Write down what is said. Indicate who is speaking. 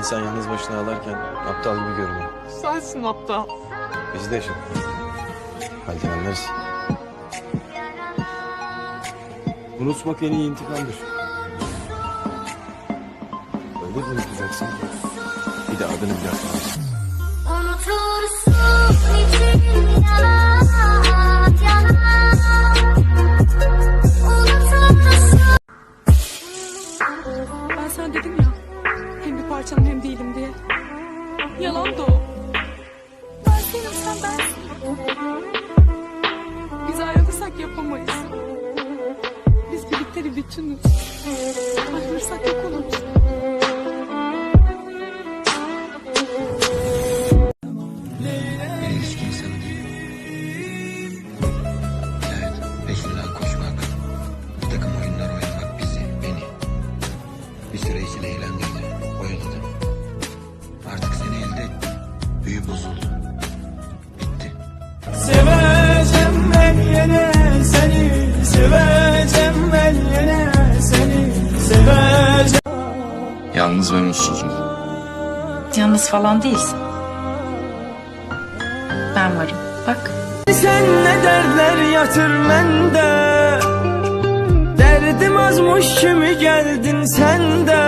Speaker 1: İnsan yalnız başına ağlarken aptal gibi görünüyor.
Speaker 2: Sensin aptal.
Speaker 1: Biz de yaşadık. Halden anlarız. Unutmak en iyi intikamdır. Öyle bir unutacaksın ki bir de adını bile hatırlarsın.
Speaker 3: Unutursun için yana Unutursun
Speaker 2: Ben sana dedim ya. Hem bir parçanım hem değilim diye. Yalan da o. Ben senim sen bensin. Biz ayrılırsak yapamayız. Biz birlikte bir bütünüz. Ayrılırsak yok oluruz.
Speaker 4: Bir süre için eğlendirdi, oyaladı. Artık seni elde ettim. Büyü bozuldu. Bitti.
Speaker 5: Seveceğim ben yine seni Seveceğim ben yine seni Seveceğim
Speaker 4: Yalnız ve mutsuzum.
Speaker 6: Yalnız falan değilsin. Ben varım. Bak.
Speaker 5: Sen ne derler yatır mende Derdim azmış kimi geldin sen de